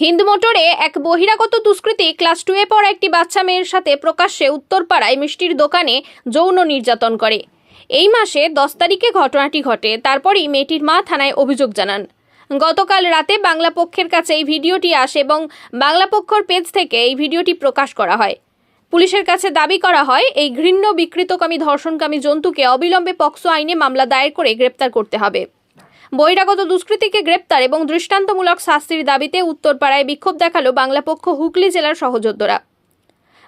হিন্দু মোটরে এক বহিরাগত দুষ্কৃতী ক্লাস টুয়ে পড়া একটি বাচ্চা মেয়ের সাথে প্রকাশ্যে উত্তরপাড়ায় মিষ্টির দোকানে যৌন নির্যাতন করে। এই মাসে দশ তারিখে ঘটনাটি ঘটে, তারপরই মেয়েটির মা থানায় অভিযোগ জানান। গতকাল রাতে বাংলা পক্ষের কাছে এই ভিডিওটি আসে এবং বাংলা পক্ষর পেজ থেকে এই ভিডিওটি প্রকাশ করা হয়। পুলিশের কাছে দাবি করা হয়, এই ঘৃণ্য বিকৃতকামী ধর্ষণকামী জন্তুকে অবিলম্বে পক্সো আইনে মামলা দায়ের করে গ্রেপ্তার করতে হবে। বহিরাগত দুষ্কৃতীকে গ্রেপ্তার এবং দৃষ্টান্তমূলক শাস্তির দাবিতে উত্তরপাড়ায় বিক্ষোভ দেখাল বাংলা পক্ষ হুগলি জেলার সহযোদ্ধারা।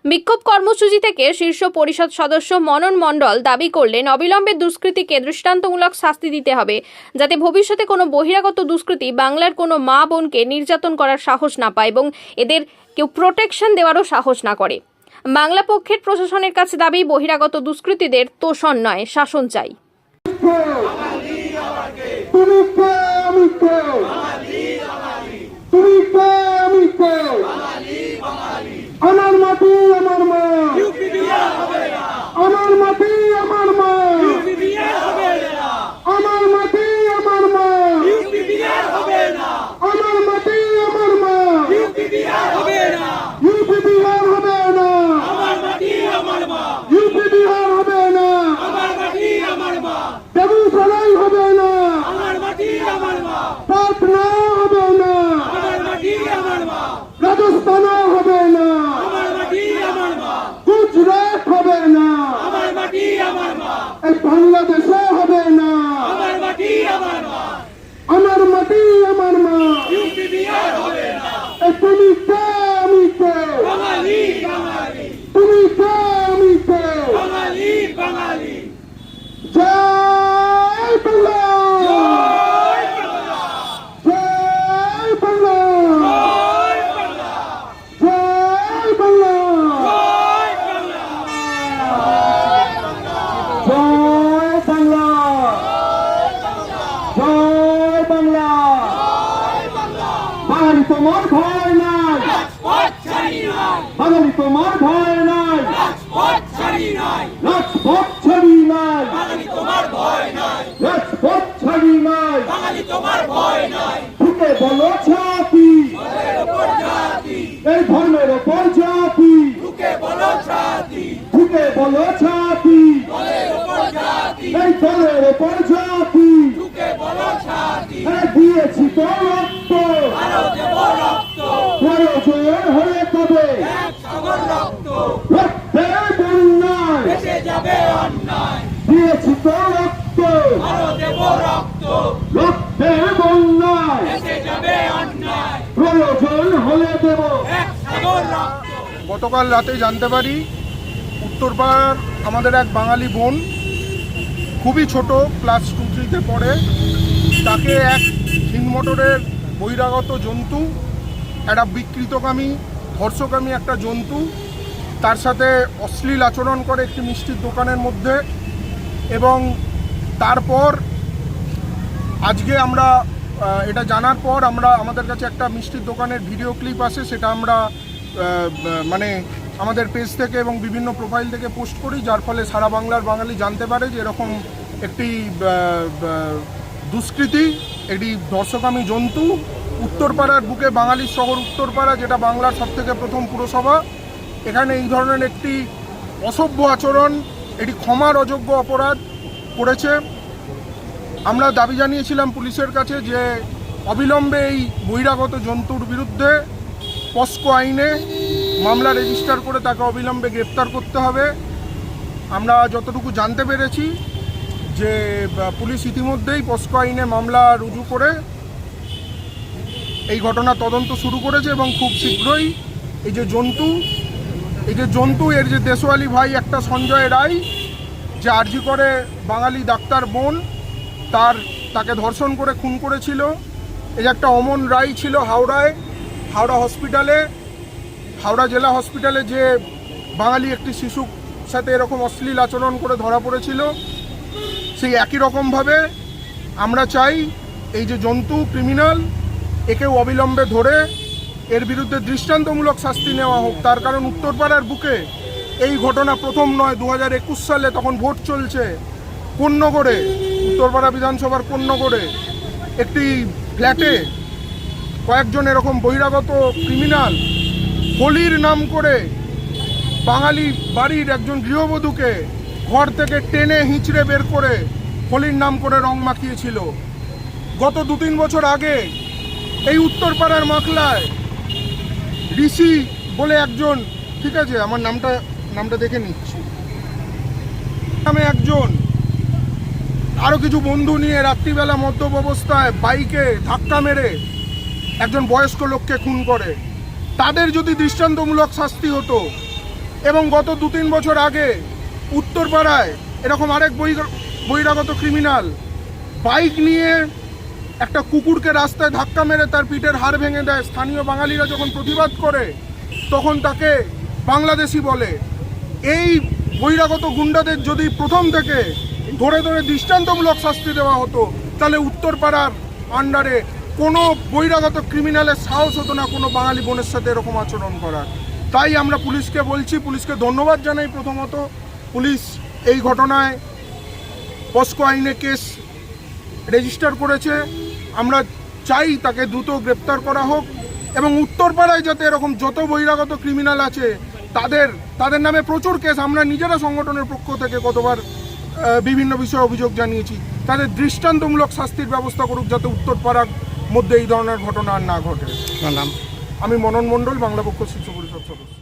বিক্ষোভ কর্মসূচি থেকে শীর্ষ পরিষদ সদস্য মনন মণ্ডল দাবি করলেন, অবিলম্বে দুষ্কৃতীকে দৃষ্টান্তমূলক শাস্তি দিতে হবে, যাতে ভবিষ্যতে কোনো বহিরাগত দুষ্কৃতী বাংলার কোনো মা বোনকে নির্যাতন করার সাহস না পায় এবং এদের কেউ প্রোটেকশন দেওয়ারও সাহস না করে। বাংলা পক্ষের প্রশাসনের কাছে দাবি, বহিরাগত দুষ্কৃতীদের তোষণ নয়, শাসন চাই। তুমি কে আমি কে? তুমি কে আমি কে? আমার মাটি আমার মা আমার মাটি আমার মা আমার মাটি আমার মা আমার মাটি আমার মা ইউপি বিহার হবে না ইউপি বিহার হবে না বেগুসরাই হবে না পাটনা হবে না রাজস্থান হবে না গুজরাট হবে না এই বাংলাদেশে হবে না আমার মাটি আমার মা এই তুমি কে আমি কে তুমি কে আমি কে জয় বাংলা জয় বাংলা জয় বাংলা জয় বাংলা জয় বাংলা বাঙালি তোমার ভয় নাই। বাঙালি তোমার ভয় নাই। রাজপথ ছাড়ি নাই। রাজপথ ছাড়ি নাই। ঢুকে বলো ছাতি এই ধর্মের ওপর জাতি। ঢুকে বলো ছাতি এই দলের ওপর জাতি। দিয়েছি তো রক্ত প্রয়োজন হয়ে তবে রক্তের বন্যায় দিয়েছি তো রক্ত। প্রয়োজন হলে দেব। গতকাল রাতে জানতে পারি, উত্তরপাড়ার আমাদের এক বাঙালি বোন খুবই ছোট, ক্লাস টু থ্রিতে পড়ে। তাকে এক মোটরের বহিরাগত জন্তু, একটা বিকৃতকামী, ধর্ষকামী একটা জন্তু তার সাথে অশ্লীল আচরণ করে একটি মিষ্টির দোকানের মধ্যে এবং তারপর আজকে আমরা এটা জানার পর আমরা আমাদের কাছে একটা মিষ্টির দোকানের ভিডিও ক্লিপ আসে, সেটা আমরা মানে আমাদের পেজ থেকে এবং বিভিন্ন প্রোফাইল থেকে পোস্ট করি, যার ফলে সারা বাংলার বাঙালি জানতে পারে যে এরকম একটি দুষ্কৃতী একটি দর্শকামী জন্তু, উত্তরপাড়ার বুকে বাঙালির শহর উত্তরপাড়া, যেটা বাংলার সবথেকে প্রথম পুরসভা। এখানে এই ধরনের একটি অসভ্য আচরণ, এটি ক্ষমার অযোগ্য অপরাধ করেছে। আমরা দাবি জানিয়েছিলাম পুলিশের কাছে যে অবিলম্বে এই বহিরাগত জন্তুর বিরুদ্ধে পস্কো আইনে মামলা রেজিস্টার করে তাকে অবিলম্বে গ্রেপ্তার করতে হবে। আমরা যতটুকু জানতে পেরেছি যে পুলিশ ইতিমধ্যেই পস্কো আইনে মামলা রুজু করে এই ঘটনা তদন্ত শুরু করেছে এবং খুব শীঘ্রই এই যে জন্তু এই যে জন্তু, এর যে দেশওয়ালি ভাই, একটা সঞ্জয় রায়, যে আর্জি করে বাঙালি ডাক্তার বোন, তার, তাকে ধর্ষণ করে খুন করেছিল। এই যে একটা অমন রায় ছিল হাওড়ায়, হাওড়া হসপিটালে। হাওড়া জেলা হসপিটালে যে বাঙালি একটি শিশুর সাথে এরকম অশ্লীল আচরণ করে ধরা পড়েছিল, সেই একই রকমভাবে আমরা চাই এই যে জন্তু, ক্রিমিনাল, একেও অবিলম্বে ধরে এর বিরুদ্ধে দৃষ্টান্তমূলক শাস্তি নেওয়া হোক, তার কারণ উত্তরপাড়ার বুকে এই ঘটনা প্রথম নয় দু একুশ সালে তখন ভোট চলছে কোন্নগরে উত্তরপাড়া বিধানসভার কোন্নগরে একটি ফ্ল্যাটে কয়েকজন এরকম বহিরাগত ক্রিমিনাল হোলির নাম করে বাঙালি বাড়ির একজন গৃহবধূকে ঘর থেকে টেনে হিঁচড়ে বের করে হোলির নাম করে রং মাখিয়েছিল। গত দু তিন বছর আগে এই উত্তরপাড়ার মাখলায় ঋষি বলে একজন, ঠিক আছে, আমার নামটা নামটা দেখে নিচ্ছি। নামে একজন। আরও কিছু বন্ধু নিয়ে রাত্রিবেলা মদ্যপ অবস্থায় বাইকে ধাক্কা মেরে একজন বয়স্ক লোককে খুন করে। তাদের যদি দৃষ্টান্তমূলক শাস্তি হতো এবং গত দু তিন বছর আগে উত্তরপাড়ায় এরকম আরেক বহি- বহিরাগত ক্রিমিনাল বাইক নিয়ে একটা কুকুরকে রাস্তায় ধাক্কা মেরে তার পিঠের হাড় ভেঙে দেয়। স্থানীয় বাঙালিরা যখন প্রতিবাদ করে, তখন তাকে বাংলাদেশি বলে। এই বহিরাগত গুন্ডাদের যদি প্রথম থেকে ধরে ধরে দৃষ্টান্তমূলক শাস্তি দেওয়া হতো, তাহলে উত্তরপাড়ার আন্ডারে কোনো বহিরাগত ক্রিমিনালের সাহস হতো না কোনো বাঙালি বোনের সাথে এরকম আচরণ করার। তাই আমরা পুলিশকে বলছি, পুলিশকে ধন্যবাদ জানাই প্রথমত। পুলিশ এই ঘটনায় পস্কো আইনে কেস রেজিস্টার করেছে। আমরা চাই তাকে দ্রুত গ্রেপ্তার করা হোক এবং উত্তরপাড়ায় যাতে এরকম যত বহিরাগত ক্রিমিনাল আছে তাদের তাদের নামে প্রচুর কেস আমরা নিজেরা সংগঠনের পক্ষ থেকে কতবার বিভিন্ন বিষয়ে অভিযোগ জানিয়েছি। তাদের দৃষ্টান্তমূলক শাস্তির ব্যবস্থা করুক যাতে উত্তরপাড়ার মধ্যে এই ধরনের ঘটনা আর না ঘটে। নাম আমি মনন মণ্ডল বাংলা পক্ষ শিশু পরিষদ সদস্য।